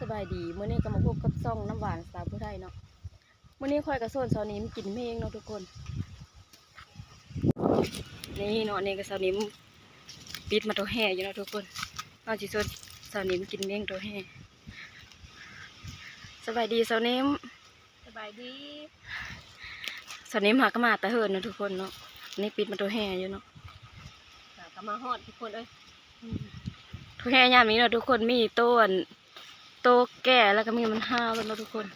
สบายดีมื้อนี้ก็มาพบกับซ่องน้ำหวานสาวผู้ไทยเนาะมื้อนี้ค่อยกับโซนสาวนิมกินเมงเนาะทุกคน นี่เนาะนี่ก็สาวนิมปิดมาตัวแห่อยู่เนาะทุกคนเอาสิโซนสาวนิมกินเมงตัวแห่สบายดีสาวนิมสบายดีสาวนิมหากนมาแตะเฮินเนาะทุกคนเนาะนี่ปิดมาตัวแห่อยู่เนาะค่ะก็มาฮอดทุกคนเอ้ยทุกแห่ยามนี้เนาะทุกคนมีต้นโตแก่แล้วก็มีมันห้าวแล้วนะทุกคน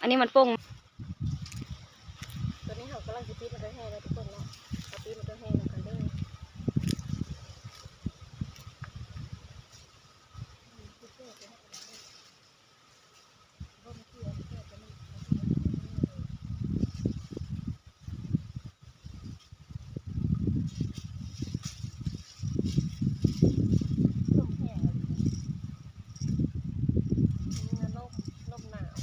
อันนี้มันป้งตอนนี้เขากำลังจะปีดมาตัวแห้งแล้วทุกคนเนาะเอาปีดมาตัวแห่กันเด้อลมแห้งแล้ว นี่นะลมลมหนาว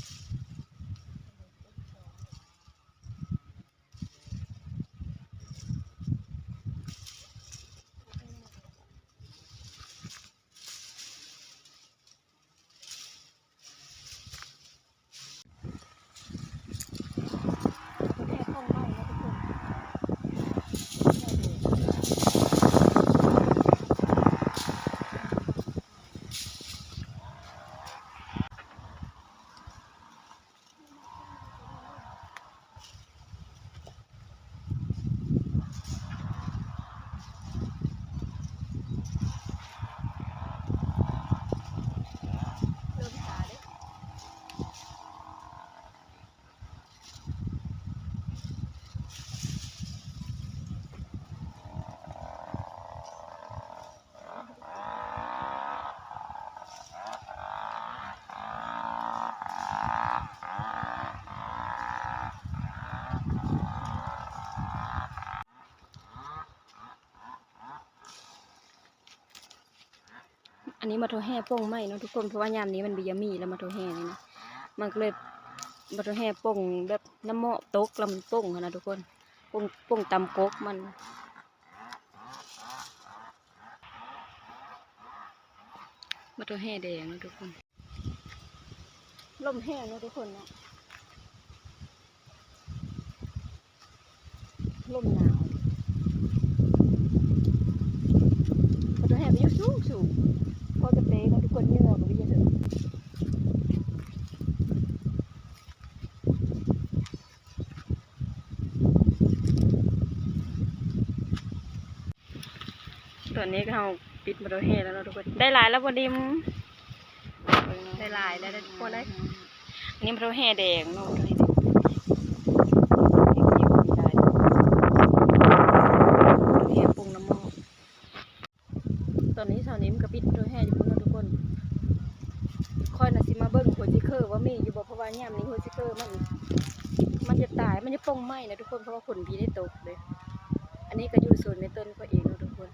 แค่ห้องเมาแล้วทุกคนเริ่มขาเด้อ อันนี้มาโทรแห่โป้งไหมเนาะทุกคนเพราะว่ายามนี้มันบียามีแล้วมาโทรแห่นี่นะมันก็เลยมาโทรแห่โป้งแบบน้ำเหมาะตกแล้วมันโป้งนะทุกคนโป้งโป้งตำกกมันมาโทรแห่แดงนะทุกคนลมแห้งเนาะทุกคนเนาะลมหนาวมาโทรแห่ไปอยู่สูงสูง พอกระเตะกันทุกคนเหงื่อก็ไม่เยอะเลย ตอนนี้ก็เราปิดมาโดยเฮแล้วเนาะทุกคน ได้หลายแล้วพอดีมได้หลายได้ได้ทุกคนเลยอันนี้มาโดยเฮแดงเนาะเฮปรุงน้ำหม้อตอนนี้สาวนิ้มกับปิดมาโดยเฮอยู่พุ่นเนาะทุกคนคอยน่ะสิมาเบิ่งหัวซิเคอร์ว่ามีอยู่บ่เพราะว่าย่ามนี้หัวซิเคอร์มันมันจะตายมันจะป่งไหมนะทุกคนเพราะว่าฝนพีได้ตกเลย อันนี้ก็อยู่ส่วนในต้นก็เองเนาะทุกคน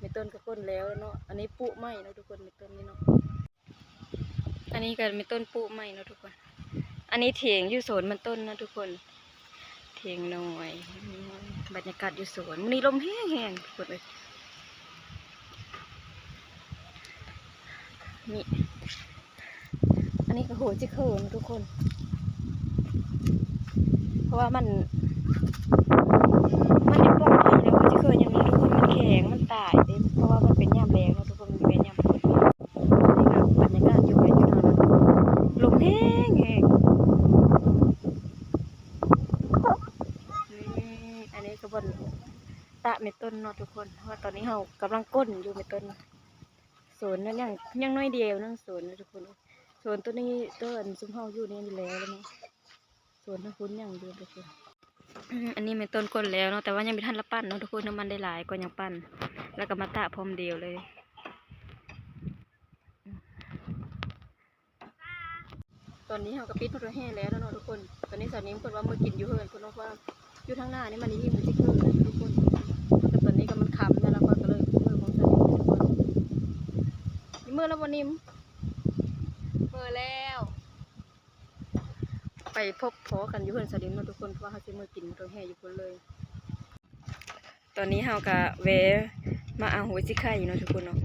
ในต้น ก้นแล้วเนาะ อันนี้ปุไหมเนาะทุกคนในต้นนี้เนาะ อันนี้ก็มีต้นปุไหมเนาะทุกคน อันนี้เถียงอยู่สวนมันต้นเนาะทุกคน เถียงหน่อย บรรยากาศอยู่สวนมันนี้ลมแห้งๆทุกคนเลยนี่ อันนี้ก็โหจิเคอร์นทุกคน เพราะว่ามัน มันยังป้องกันแล้วโหจิเคอร์ยังมีทุกคนมันแข็ง มันตายเด้เพราะว่ามันเป็นยามแรงเนาะทุกคนมันเป็นยามฝนนี่ก็บรรยากาศอยู่ไปอยู่นานแล้วลมแห้งแห้งนี่อันนี้ก็บนตะเมต้นเนาะทุก คนเพราะว่าตอนนี้เรากำลังก้นอยู่เมต้นสวนนั่นยังยังน้อยเดียวนั่งสวนนะทุกคนสวนตัวนี้ตัวอันซุ้มเฮาอยู่นี่อยู่แล้วแล้วเนาะสวนทั้งคุณยังอยู่ทุกคนอืมอันนี้เป็นต้นก้นแล้วเนาะแต่ว่ายังไม่ทันละปั้นเนาะทุกคนน้ำมันได้หลายก็ยังปั้น แล้วก็มาตะพร้อมเดียวเลยอืมตอนนี้เราก็ปิดพระแห่แล้วเนาะทุกคน ตอนนี้สาวนิ้มคนว่ามือกินอยู่เฮินคนว่าอยู่ทางหน้านี่มันนี่มันจะขึ้นเลยทุกคนแต่ ตอนนี้ก็มันคำแล้วแล้วก็เลยมือของสาวนิ้มทุกคนนี่มือแล้ววันนี้เปิดแล้ว ไปพบพอกันอยู่เพื่อนสลิมเนาะทุกคนเพราะว่าเขาสิมือกินตัวแห่อยู่คนเลย ตอนนี้เฮากะเวมาเอาหัวซิไข่เนาะทุกคนเนาะ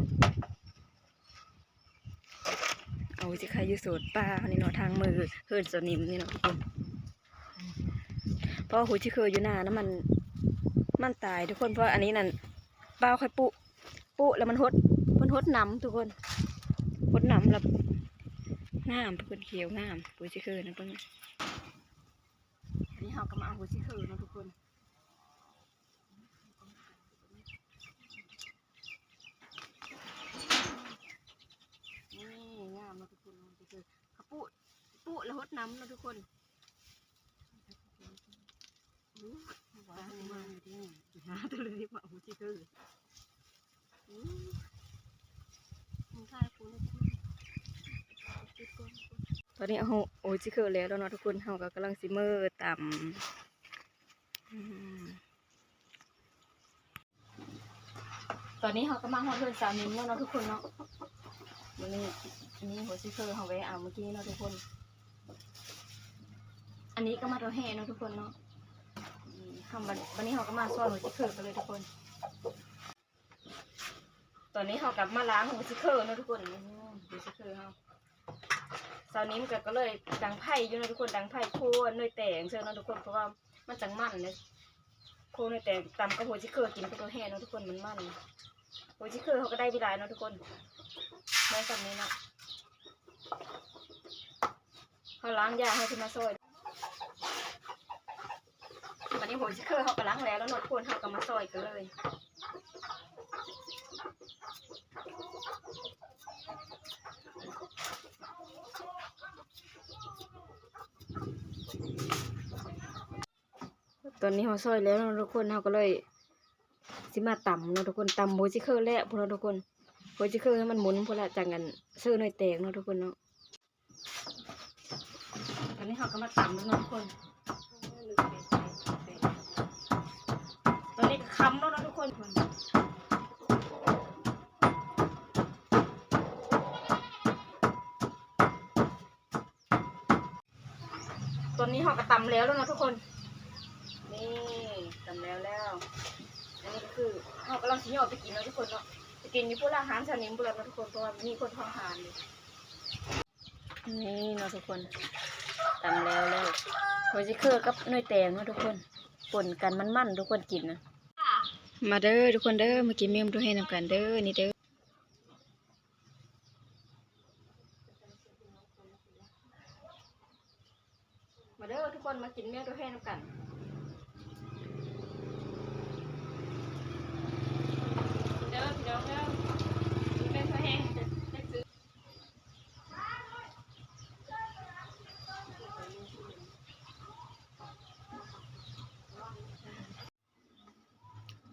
สิใครอยู่โสดป้านี่เนาะทางมือเฮินสนิมนี่เนาะทุกคนเพราะหูที่เคยอยู่หน้านะมันมันตายทุกคนเพราะอันนี้นั่น ป้าค่อยปุปุแล้วมันหดมันหดน้ำทุกคนหดน้ำแล้วงามทุกคนเขียวงามหูที่เคยนะเพิ่อนนี้เฮาก็มาเอาหูที่เคยเนะทุกคนนี่งามนะทุกคนเนาะที่เคยเขปุปุแล้วหดน้ำนะทุกคน ว้ามาอยู่ที่นี่หาตัวเลยว่าโอ้ที่คือตอนนี้เอาโอ้จิคือแล้วเนาะทุกคนเฮาก็กำลังซิเมอร์ต่ำตอนนี้เฮาก็มาฮอดเพื่อนสาวนิ้มแล้วเนาะทุกคนเนาะวันนี้นนี้หัวซิคือเฮาแวะเอาเมื่อกี้เนาะทุกคน อันนี้ก็มาตัวแห่เนาะทุกคนเนาะ ทำวันวันนี้เขาก็มาซอยหัวชิคเกอร์กันเลยทุกคน ตอนนี้เขากลับมาล้างหัวชิคเกอร์นะทุกคนอืมหัวชิคเกอร์เขาตอนนี้มันก็เลยดังไผ่อยู่นะทุกคนดังไผ่โคนเนยแตงเชิญนะทุกคนเพราะว่ามันจังมันเลยโคนเนยแตงตำกับหัวชิคเกอร์กินกับตัวแห้เนะทุกคนมันมันหัวชิคเกอร์เขาก็ได้วิลายเนอะทุกคนในสับนี้เนาะเขาล้างยาให้ขึ้นมาซอย วันนี้ผมจะเคยเขากำลังแล้วแล้วนดควรเขาก็มาซอยกันเลยตอนนี้เขาซอยแล้วเนาะทุกคนเขาก็เลยสิมาต่ำเนาะทุกคนต่ำโบจิเคอร์แล้วพวกเราทุกคนโบจิเคอร์ให้มันหมุนพวกเราจากกันซื้อหน่อยแตกเนาะทุกคนเนาะตอนนี้เขาก็มาต่ำแล้วเนาะทุกคน ตอนนี้ก็ค้ำแล้วนะทุกคนตอนนี้ห่อกระตำแล้วแล้วนะทุกคน นี่ตำแล้วแล้ว อันนี้ก็คือห่อกำลังสิหยอดไปกินแล้วทุกคนเนาะไปกินอยู่พวกอาหารชนิมพวกเรานะทุกคนเพราะว่ามีคนท้องหานอยู่นี่นะทุกคนตำแล้วแล้วโรยซิเคอร์กับเนยแตงนะทุกคนป่นกันมันๆทุกคนกินนะ มาเด้อทุกคนเด้อมากินเมี่ยมดูให้นำกันเด้อนี่เด้อมาเด้อทุกคนมากินเมี่ยมทุกให้นำกันเด้อพี่น้องเด้อกินเมี่ยมทุกให้ได้ซื้อ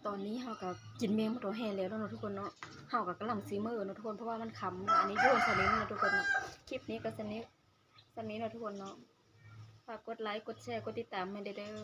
ตอนนี้เฮากับกินเมี่ยมตัวแห้แล้วเนาะทุกคนเนาะเฮากับกำลังซีเมอร์เนาะทุกคนเพราะว่ามันคำเนาะอันนี้โยสนิมเนาะทุกคนเนาะคลิปนี้ก็สนิทสนิทเนาะทุกคนเนาะฝากกดไลค์กดแชร์กดติดตามมาเด้อ